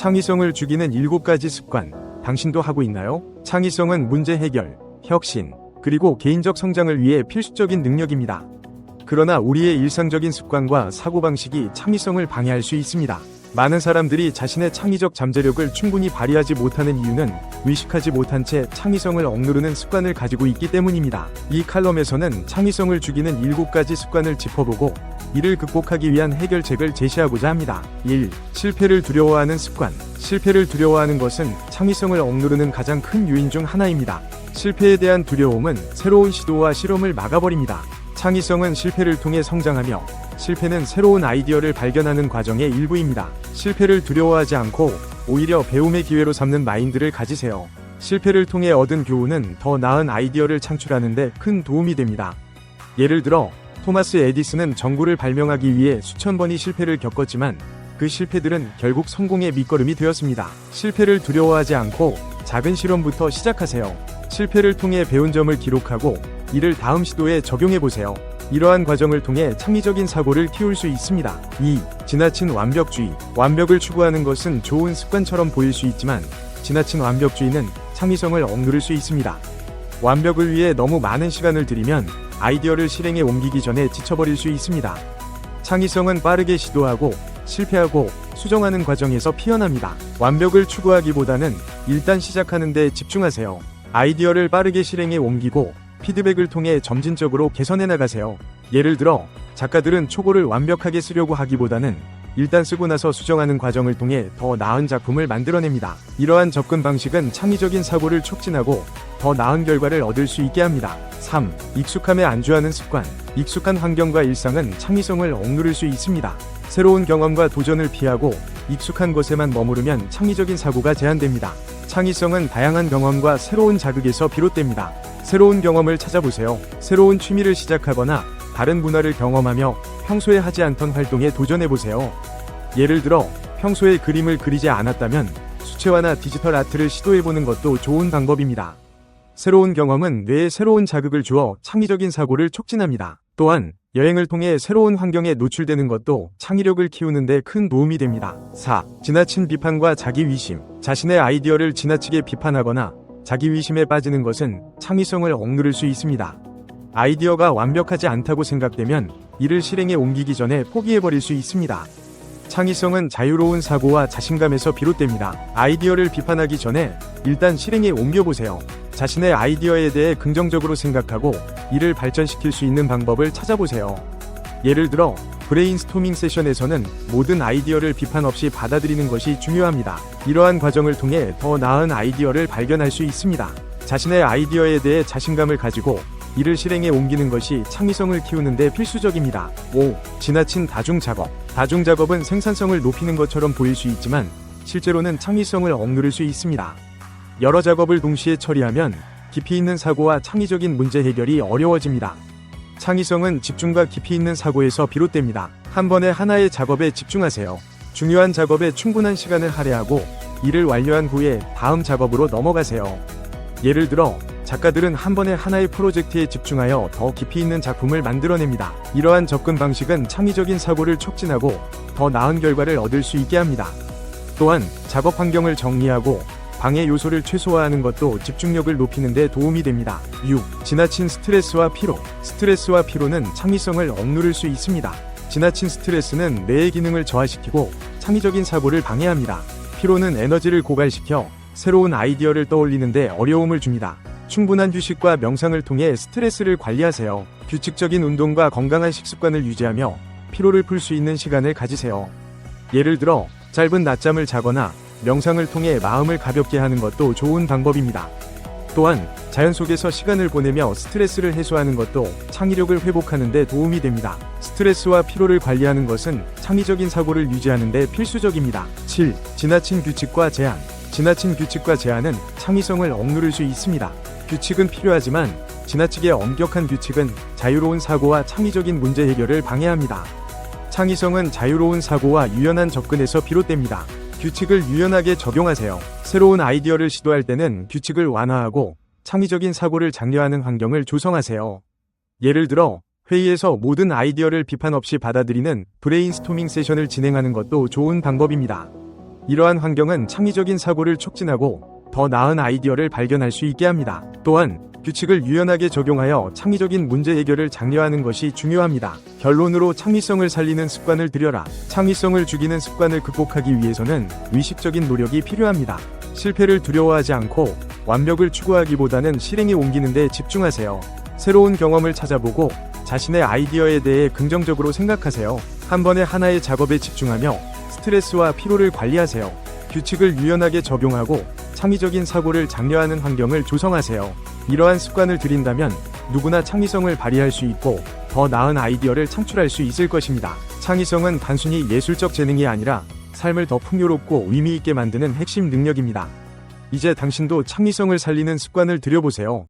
창의성을 죽이는 7가지 습관, 당신도 하고 있나요? 창의성은 문제 해결, 혁신, 그리고 개인적 성장을 위해 필수적인 능력입니다. 그러나 우리의 일상적인 습관과 사고방식이 창의성을 방해할 수 있습니다. 많은 사람들이 자신의 창의적 잠재력을 충분히 발휘하지 못하는 이유는 의식하지 못한 채 창의성을 억누르는 습관을 가지고 있기 때문입니다. 이 칼럼에서는 창의성을 죽이는 7가지 습관을 짚어보고 이를 극복하기 위한 해결책을 제시하고자 합니다. 1. 실패를 두려워하는 습관. 실패를 두려워하는 것은 창의성을 억누르는 가장 큰 요인 중 하나입니다. 실패에 대한 두려움은 새로운 시도와 실험을 막아버립니다. 창의성은 실패를 통해 성장하며 실패는 새로운 아이디어를 발견하는 과정의 일부입니다. 실패를 두려워하지 않고 오히려 배움의 기회로 삼는 마인드를 가지세요. 실패를 통해 얻은 교훈은 더 나은 아이디어를 창출하는데 큰 도움이 됩니다. 예를 들어 토마스 에디슨은 전구를 발명하기 위해 수천 번의 실패를 겪었지만 그 실패들은 결국 성공의 밑거름이 되었습니다. 실패를 두려워하지 않고 작은 실험부터 시작하세요. 실패를 통해 배운 점을 기록하고 이를 다음 시도에 적용해 보세요. 이러한 과정을 통해 창의적인 사고를 키울 수 있습니다. 2. 지나친 완벽주의. 완벽을 추구하는 것은 좋은 습관처럼 보일 수 있지만 지나친 완벽주의는 창의성을 억누를 수 있습니다. 완벽을 위해 너무 많은 시간을 들이면 아이디어를 실행에 옮기기 전에 지쳐버릴 수 있습니다. 창의성은 빠르게 시도하고 실패하고 수정하는 과정에서 피어납니다. 완벽을 추구하기보다는 일단 시작하는 데 집중하세요. 아이디어를 빠르게 실행에 옮기고 피드백을 통해 점진적으로 개선해 나가세요. 예를 들어 작가들은 초고를 완벽하게 쓰려고 하기보다는 일단 쓰고 나서 수정하는 과정을 통해 더 나은 작품을 만들어냅니다. 이러한 접근 방식은 창의적인 사고를 촉진하고 더 나은 결과를 얻을 수 있게 합니다. 3. 익숙함에 안주하는 습관. 익숙한 환경과 일상은 창의성을 억누를 수 있습니다. 새로운 경험과 도전을 피하고 익숙한 것에만 머무르면 창의적인 사고가 제한됩니다. 창의성은 다양한 경험과 새로운 자극에서 비롯됩니다. 새로운 경험을 찾아보세요. 새로운 취미를 시작하거나 다른 문화를 경험하며 평소에 하지 않던 활동에 도전해보세요. 예를 들어 평소에 그림을 그리지 않았다면 수채화나 디지털 아트를 시도해보는 것도 좋은 방법입니다. 새로운 경험은 뇌에 새로운 자극을 주어 창의적인 사고를 촉진합니다. 또한 여행을 통해 새로운 환경에 노출되는 것도 창의력을 키우는 데 큰 도움이 됩니다. 4. 지나친 비판과 자기 위심. 자신의 아이디어를 지나치게 비판하거나 자기 위심에 빠지는 것은 창의성을 억누를 수 있습니다. 아이디어가 완벽하지 않다고 생각되면 이를 실행에 옮기기 전에 포기해버릴 수 있습니다. 창의성은 자유로운 사고와 자신감에서 비롯됩니다. 아이디어를 비판하기 전에 일단 실행에 옮겨보세요. 자신의 아이디어에 대해 긍정적으로 생각하고 이를 발전시킬 수 있는 방법을 찾아보세요. 예를 들어 브레인스토밍 세션에서는 모든 아이디어를 비판 없이 받아들이는 것이 중요합니다. 이러한 과정을 통해 더 나은 아이디어를 발견할 수 있습니다. 자신의 아이디어에 대해 자신감을 가지고 이를 실행에 옮기는 것이 창의성을 키우는 데 필수적입니다. 5. 지나친 다중 작업. 다중 작업은 생산성을 높이는 것처럼 보일 수 있지만 실제로는 창의성을 억누를 수 있습니다. 여러 작업을 동시에 처리하면 깊이 있는 사고와 창의적인 문제 해결이 어려워집니다. 창의성은 집중과 깊이 있는 사고에서 비롯됩니다. 한 번에 하나의 작업에 집중하세요. 중요한 작업에 충분한 시간을 할애하고 이를 완료한 후에 다음 작업으로 넘어가세요. 예를 들어 작가들은 한 번에 하나의 프로젝트에 집중하여 더 깊이 있는 작품을 만들어냅니다. 이러한 접근 방식은 창의적인 사고를 촉진하고 더 나은 결과를 얻을 수 있게 합니다. 또한 작업 환경을 정리하고 방해 요소를 최소화하는 것도 집중력을 높이는 데 도움이 됩니다. 6. 지나친 스트레스와 피로. 스트레스와 피로는 창의성을 억누를 수 있습니다. 지나친 스트레스는 뇌의 기능을 저하시키고 창의적인 사고를 방해합니다. 피로는 에너지를 고갈시켜 새로운 아이디어를 떠올리는데 어려움을 줍니다. 충분한 휴식과 명상을 통해 스트레스를 관리하세요. 규칙적인 운동과 건강한 식습관을 유지하며 피로를 풀 수 있는 시간을 가지세요. 예를 들어 짧은 낮잠을 자거나 명상을 통해 마음을 가볍게 하는 것도 좋은 방법입니다. 또한 자연 속에서 시간을 보내며 스트레스를 해소하는 것도 창의력을 회복하는 데 도움이 됩니다. 스트레스와 피로를 관리하는 것은 창의적인 사고를 유지하는 데 필수적입니다. 7. 지나친 규칙과 제한. 지나친 규칙과 제한은 창의성을 억누를 수 있습니다. 규칙은 필요하지만 지나치게 엄격한 규칙은 자유로운 사고와 창의적인 문제 해결을 방해합니다. 창의성은 자유로운 사고와 유연한 접근에서 비롯됩니다. 규칙을 유연하게 적용하세요. 새로운 아이디어를 시도할 때는 규칙을 완화하고 창의적인 사고를 장려하는 환경을 조성하세요. 예를 들어 회의에서 모든 아이디어를 비판 없이 받아들이는 브레인스토밍 세션을 진행하는 것도 좋은 방법입니다. 이러한 환경은 창의적인 사고를 촉진하고 더 나은 아이디어를 발견할 수 있게 합니다. 또한 규칙을 유연하게 적용하여 창의적인 문제 해결을 장려하는 것이 중요합니다. 결론으로 창의성을 살리는 습관을 들여라. 창의성을 죽이는 습관을 극복하기 위해서는 의식적인 노력이 필요합니다. 실패를 두려워하지 않고 완벽을 추구하기보다는 실행에 옮기는 데 집중하세요. 새로운 경험을 찾아보고 자신의 아이디어에 대해 긍정적으로 생각하세요. 한 번에 하나의 작업에 집중하며 스트레스와 피로를 관리하세요. 규칙을 유연하게 적용하고 창의적인 사고를 장려하는 환경을 조성하세요. 이러한 습관을 들인다면 누구나 창의성을 발휘할 수 있고 더 나은 아이디어를 창출할 수 있을 것입니다. 창의성은 단순히 예술적 재능이 아니라 삶을 더 풍요롭고 의미 있게 만드는 핵심 능력입니다. 이제 당신도 창의성을 살리는 습관을 들여보세요.